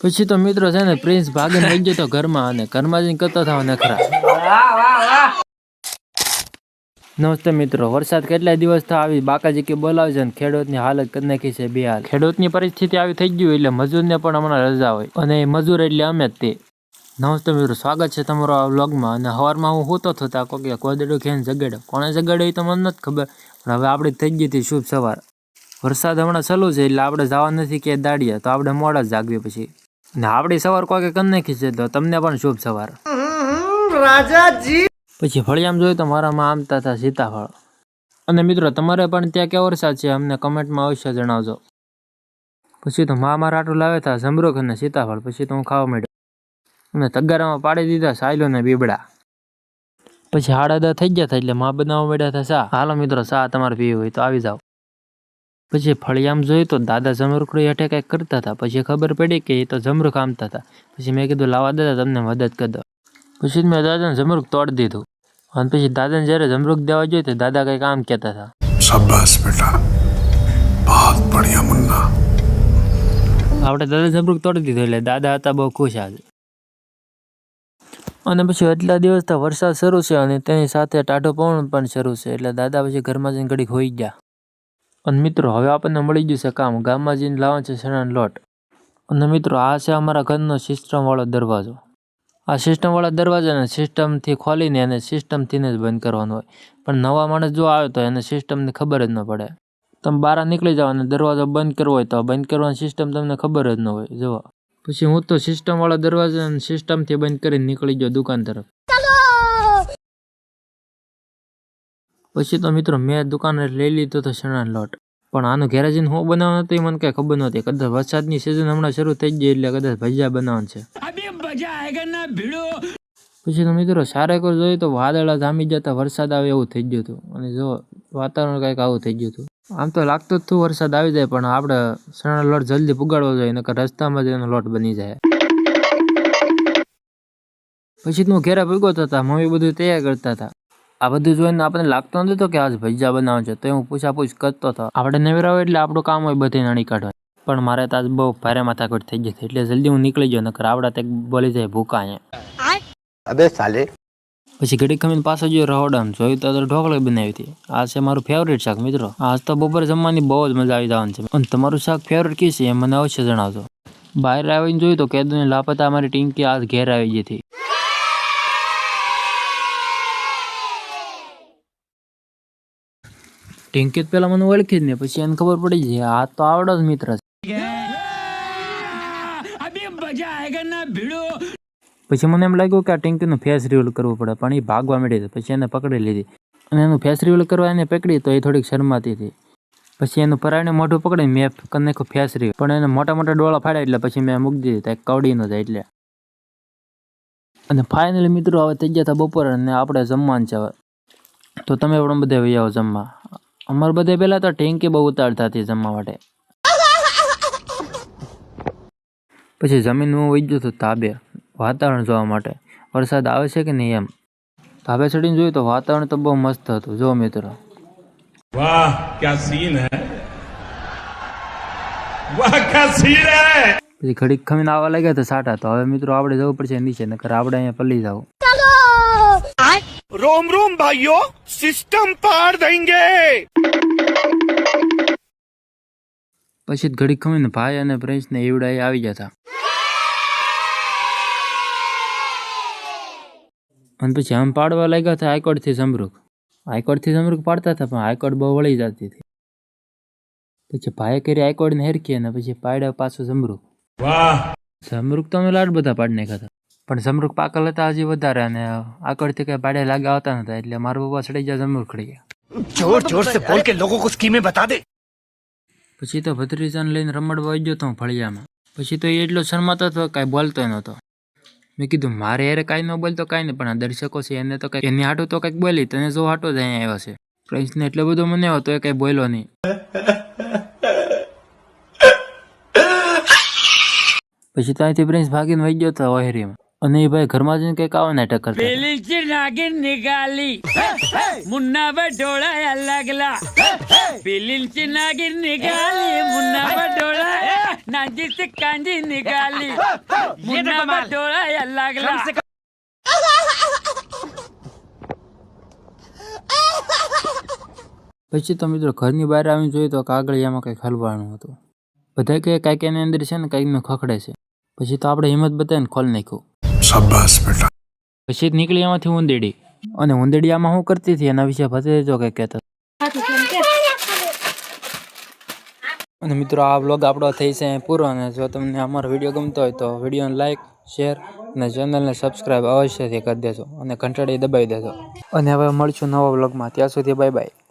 પછી તો મિત્રો છે ને પ્રિન્સ ભાગીને લઈ ગયો તો ઘરમાં અને ઘરમાં જઈને કરતા થવા નખરા. નમસ્તે મિત્રો, વરસાદ કેટલા દિવસ તો આવી બાકાજી કે બોલાવે છે અને ખેડૂતની હાલત કરી નાખી છે બે હાલ ખેડૂતની પરિસ્થિતિ આવી થઈ ગયું એટલે મજૂરને પણ હમણાં રજા હોય. અને એ મજૂર એટલે અમે જ તે. નમસ્તે મિત્રો, સ્વાગત છે તમારો આ વ્લોગમાં. અને સવારમાં હું હોતો થતા કોકે કોદડું ખેન જગાડ્યો કોણે જગાડ્યો એ તો મને નથી ખબર. પણ હવે આપણી થઈ ગઈ હતી શુભ સવાર. વરસાદ હમણાં ચાલુ છે એટલે આપણે જવા નથી કે દાડીએ. તો આપણે મોડા જાગવી પછી. ને આપણી સવાર કોકે કરી નાખી છે તો તમને પણ શુભ સવાર. પછી ફળિયામ જોયું તો મારામાં આમતા હતા સીતાફળ. અને મિત્રો તમારે પણ ત્યાં કેવો વરસાદ છે અમને કમેન્ટમાં અવશ્ય જણાવજો. પછી તો મા મારા આટલું લાવ્યા હતા જમરૂખ અને સીતાફળ પછી તો હું ખાવા માંડ્યો. અને તગારામાં પાડી દીધા સાયલો ને બીબડા. પછી હાડાદા થઈ ગયા હતા એટલે મા બનાવવા માંડ્યા હતા સા. હાલો મિત્રો સા તમારે પીવી હોય તો આવી જાઓ. पीछे फलियाम जो तो दादा जमरुखड़ो हेठे कंक करता था पीछे खबर पड़ी कि ये तो जमरुख आमता था पीछे मैं कीधु लावा दादा तमने मदद कर दो पीछे मैं दादा ने जमरुख तोड़ दीधु और पीछे दादा ने जरा जमरुख देवा जो तो दादा कई काम कहता था शाबाश बेटा बहुत बढ़िया मुन्ना આપણે અને મિત્રો, હવે આપણને મળી ગયું છે કામ. ગામમાં જઈને લાવવાનું છે ચણાનો લોટ. અને મિત્રો, આ છે અમારા ઘરનો સિસ્ટમવાળો દરવાજો. આ સિસ્ટમવાળા દરવાજાને સિસ્ટમથી ખોલીને એને સિસ્ટમથીને જ બંધ કરવાનો હોય. પણ નવા માણસ જો આવે તો એને સિસ્ટમની ખબર જ ન પડે. તમે બહાર નીકળી જાઓ અને દરવાજો બંધ કરવો હોય તો બંધ કરવાની સિસ્ટમ તમને ખબર જ ન હોય. જુઓ. પછી હું તો સિસ્ટમવાળા દરવાજાને સિસ્ટમથી બંધ કરીને નીકળી ગયો દુકાન તરફ. પછી તો મિત્રો મેં દુકાને લઈ લીધો તો ચણાનો લોટ. પણ આનું ગેરેજીને હું બનાવવાનું હતું એ મને કાંઈ ખબર નહોતી. કદાચ વરસાદની સિઝન હમણાં શરૂ થઈ ગઈ એટલે કદાચ ભજીયા બનાવવાનું છે. પછી તો મિત્રો સારા કોઈ જોઈએ તો વાદળા જામી જતા વરસાદ આવે એવું થઈ ગયું હતું. અને જો વાતાવરણ કંઈક આવું થઈ ગયું હતું. આમ તો લાગતું જ હતું વરસાદ આવી જાય પણ આપણે ચણાનો લોટ જલ્દી પુગાડવો જોઈએ નકર રસ્તામાં જ એનો લોટ બની જાય. પછી તો હું ઘેરા ભેગો થતા મમ્મી બધું તૈયાર કરતા હતા આ બધું જોઈને આપણને લાગતું નહોતું કે આજ ભજીયા બનાવું છે તો હું પૂછાપૂછ કરતો હતો. આપણે નેવરાવ એટલે આપણું કામ હોય બધે નાની કાઢવા. પણ મારે તો આજ બહુ ભારે માથાકૂટ થઈ ગઈ એટલે જલ્દી હું નીકળી ગયો નકર આવડા તે બોલી જાય ભૂકા અબે સાલે. પછી ઘડી ખમીને પાછો જોયો રહોડામ જોયું તો ઢોકળી બનાવી હતી. આ છે મારું ફેવરેટ શાક મિત્રો. આજ તો બપોર જમવાની બહુ જ મજા આવી જવાની છે. અને તમારું શાક ફેવરેટ કયું છે એ મને અવશ્ય જણાવજો. બહાર આવીને જોયું તો કેદુની લાપતા અમારી ટીંકી આજ ઘેર આવી ગઈ હતી. ટીંકી તો પેલા મને ઓળખી જ ને, પછી એને ખબર પડી જાય આ તો આવડો જ મિત્ર પછી મને એમ લાગ્યું કે આ ટિંકીનું ફેસ રિવલ કરવું પડે, પણ એ ભાગવા હતી, પછી એને પકડી લીધી. અને એનું ફેસ રિવલ કરવા એને પકડી તો એ થોડીક શરમાતી હતી. પછી એનું પરાયને મોઢું પકડી મેં કરી ફેસ રહ્યું પણ એને મોટા મોટા ડોળા ફાડ્યા એટલે પછી મેં મૂકી દીધી ત્યાં કવડી ન જાય એટલે. અને ફાઇનલી મિત્રો, હવે થઈ ગયા હતા બપોર અને આપણે જમવાનું છે હવે. તો તમે પણ બધે આવો જમવા. અમાર બધે પહેલાં તો ટેન્કી બહુ ઉતારતા હતી જમવા માટે. પછી જમીનમાં વહી ગયું હતો તાબે વાતાવરણ જોવા માટે. વરસાદ આવે છે કે નહીં એમ? તાબે ચડીને જોયું તો વાતાવરણ તો બહુ મસ્ત હતું જો મિત્રો. વાહ ક્યા સીન હે? વાહ ક્યા સીન હે? પછી ઘડીક ખમીને આવવા લાગ્યા તો સાટા તો હવે મિત્રો આપણે જવું પડશે નીચે નકર આપણે અહીંયા પલ્લી જાવ रोम रोम भाइयों सिस्टम पार देंगे પછી જ ઘડીક ખમીને ભાઈ અને પ્રિન્સને એવડા આવી ગયા હતા અને પછી આમ પાડવા લાગ્યા હતા હાઈકોર્ટથી જમરૂખ હાઈકોર્ટથી જમરૂખ પાડતા હતા પણ હાઈકોર્ટ બહુ વળી જતી હતી પછી ભાઈએ કરી હાઈકોર્ટને હેરકી અને પછી પાડ્યા પાછું જમરૂખ वाह જમરૂખ તો અમે લાડ બધા પાડી નાખ્યા હતા પણ જમરૂખ પાકલ હતા હજી વધારે અને આગળથી કઈ ભાડે લાગ્યા આવતા નતા એટલે મારા પપ્પા સડી જાય જમરૂખ ખડી ગયા. જોર જોર સે બોલ કે લોકો કો સ્કીમે બતા દે. પછી તો ભત્રીજાને લઈને રમડવા આવી ગયો તો ફળિયામાં. પછી તો એ એટલો શરમાતો હતો કાંઈ બોલતો નતો મેં કીધું મારે યારે કાંઈ ન બોલતો કાંઈ નહીં પણ આ દર્શકો છે એને તો કંઈક એને હાટો તો કંઈક બોલી તને જો હાટો જ અહીંયા આવ્યો છે. પ્રિન્સને એટલો બધો મને હતો એ કંઈ બોલ્યો નહીં. પછી તો અહીંથી પ્રિન્સ ભાગીને વહી ગયો હતો ઓહેરીમાં. અને એ ભાઈ ઘરમાં જઈને કંઈક આવા નાટક કરતા પેલી નાગીન નિગાલી. મુન્ના પર ડોળા અલગલા પેલી નાગીન નિકાલી મુન્ના પર ડોળા નાજી સે કાંજી નિકાલી મુન્ના પર ડોળા અલગલા પછી તો મિત્રો ઘરની બહાર આવીને જોઈએ તો કાગળિયામાં કંઈક હલવાનું હતું. બધા કે કાંઈક એની અંદર છે ને કંઈકનું ખખડે છે. પછી તો આપણે હિંમત બતાવીને ખોલ નાખ્યું. શાબાશ બેટા. પછી નીકળી એમાંથી ઉંદેડી અને ઉંદેડિયામાં શું કરતી હતી? એના વિશે ભત્રીજો કંઈક કહેતો. અને મિત્રો આ વ્લોગ આપણો થઈ છે પૂરો અને જો તમને અમારો વીડિયો ગમતો હોય તો વિડીયોને લાઇક શેર અને ચેનલને સબસ્ક્રાઈબ અવશ્યથી કરી દેજો અને ઘંટડી દબાવી દેજો. અને હવે મળશું નવા વ્લોગમાં ત્યાં સુધી બાય બાય